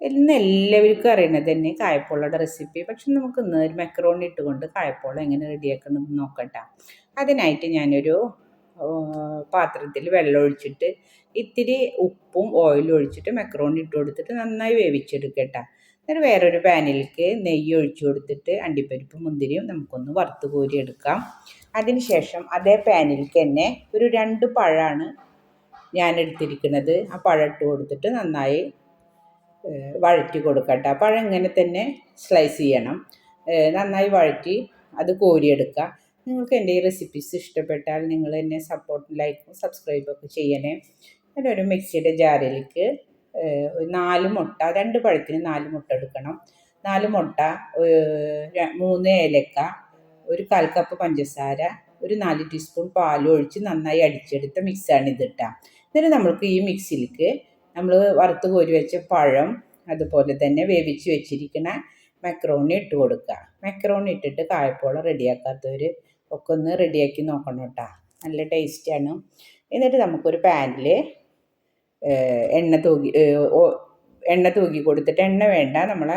ഇന്ന് എല്ലാവർക്കും അറിയണത് തന്നെ കായപ്പോളയുടെ റെസിപ്പി പക്ഷെ നമുക്ക് ഇന്ന് ഒരു മെക്കറോണി ഇട്ടുകൊണ്ട് കായപ്പോള എങ്ങനെ റെഡിയാക്കണമെന്ന് നോക്കട്ടെ അതിനായിട്ട് ഞാനൊരു പാത്രത്തിൽ വെള്ളം ഒഴിച്ചിട്ട് ഇത്തിരി ഉപ്പും ഓയിലും ഒഴിച്ചിട്ട് മെക്കറോണി ഇട്ട് കൊടുത്തിട്ട് നന്നായി വേവിച്ചെടുക്കട്ടെ. എന്നിട്ട് വേറൊരു പാനിലേക്ക് നെയ്യ് ഒഴിച്ചു കൊടുത്തിട്ട് അണ്ടിപ്പരിപ്പ് മുന്തിരിയും നമുക്കൊന്ന് വറുത്ത് കോരി എടുക്കാം. അതിനുശേഷം അതേ പാനിലേക്ക് തന്നെ ഒരു രണ്ട് പഴമാണ് ഞാൻ എടുത്തിരിക്കുന്നത് ആ പഴം ഇട്ട് കൊടുത്തിട്ട് നന്നായി വഴറ്റി കൊടുക്കട്ടെ. പഴം ഇങ്ങനെ തന്നെ സ്ലൈസ് ചെയ്യണം. നന്നായി വഴറ്റി അത് കോരിയെടുക്കുക. നിങ്ങൾക്ക് എന്റെ ഈ റെസിപ്പീസ് ഇഷ്ടപ്പെട്ടാൽ നിങ്ങൾ എന്നെ സപ്പോർട്ട് ലൈക്കും സബ്സ്ക്രൈബൊക്കെ ചെയ്യണേ. ഒരു മിക്സിയുടെ ജാറിലേക്ക് നാല് മുട്ട രണ്ട് പഴത്തിന് നാല് മുട്ട എടുക്കണം. നാല് മുട്ട മൂന്ന് ഏലക്ക ഒരു കാൽ കപ്പ് പഞ്ചസാര ഒരു നാല് ടീസ്പൂൺ പാലും ഒഴിച്ച് നന്നായി അടിച്ചെടുത്ത മിക്സാണ് ഇത് ഇട്ടാൽ എന്നിട്ട് നമ്മൾക്ക് ഈ മിക്സിയിലേക്ക് നമ്മൾ വറുത്ത് കോരി വെച്ച പഴം അതുപോലെ തന്നെ വേവിച്ച് വെച്ചിരിക്കുന്ന മെക്രോണി ഇട്ട് കൊടുക്കുക മെക്രോണി ഇട്ടിട്ട് കായപ്പോളം റെഡിയാക്കാത്തവർ ഒക്കെ ഒന്ന് റെഡിയാക്കി നോക്കണം കേട്ടോ. നല്ല ടേസ്റ്റാണ് എന്നിട്ട് നമുക്കൊരു പാനിൽ എണ്ണ തൂകി എണ്ണ തൂക്കി കൊടുത്തിട്ട് എണ്ണ വേണ്ട നമ്മളെ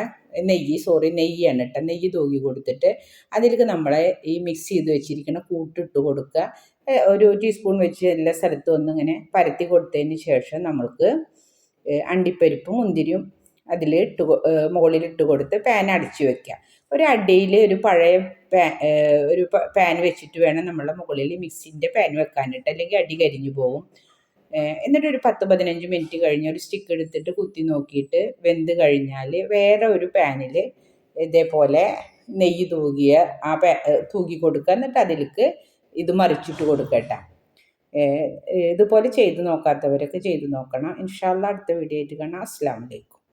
നെയ്യ് സോറി നെയ്യാണ് കേട്ടോ. നെയ്യ് തൂക്കി കൊടുത്തിട്ട് അതിലേക്ക് നമ്മളെ ഈ മിക്സ് ചെയ്ത് വെച്ചിരിക്കുന്ന കൂട്ടിട്ട് കൊടുക്കുക ഒരു ടീസ്പൂൺ വെച്ച് എല്ലാ സ്ഥലത്തും ഒന്നിങ്ങനെ പരത്തി കൊടുത്തതിന് ശേഷം നമ്മൾക്ക് അണ്ടിപ്പരിപ്പും മുന്തിരിയും അതിൽ ഇട്ട് മുകളിൽ ഇട്ട് കൊടുത്ത് പാൻ അടച്ചു വെക്കുക ഒരു അടിയിൽ ഒരു പഴയ ഒരു പാൻ വെച്ചിട്ട് വേണം നമ്മളെ മുകളിൽ മിക്സിന്റെ പാൻ വെക്കാനിട്ട് അല്ലെങ്കിൽ അടി കരിഞ്ഞു പോകും എന്നിട്ട് ഒരു പത്ത് പതിനഞ്ച് മിനിറ്റ് കഴിഞ്ഞ് ഒരു സ്റ്റിക്ക് എടുത്തിട്ട് കുത്തി നോക്കിയിട്ട് വെന്ത് കഴിഞ്ഞാൽ വേറെ ഒരു പാനിൽ ഇതേപോലെ നെയ്യ് തൂകിയ ആ പാ തൂക്കി കൊടുക്കുക. എന്നിട്ട് അതിലേക്ക് ഇത് മറിച്ചിട്ട് കൊടുക്കട്ടെ ഇതുപോലെ ചെയ്ത് നോക്കാത്തവരൊക്കെ ചെയ്ത് നോക്കണം. ഇൻഷാല്ല അടുത്ത വീഡിയോ ആയിട്ട് കാണാം. അസ്സാം വലൈക്കും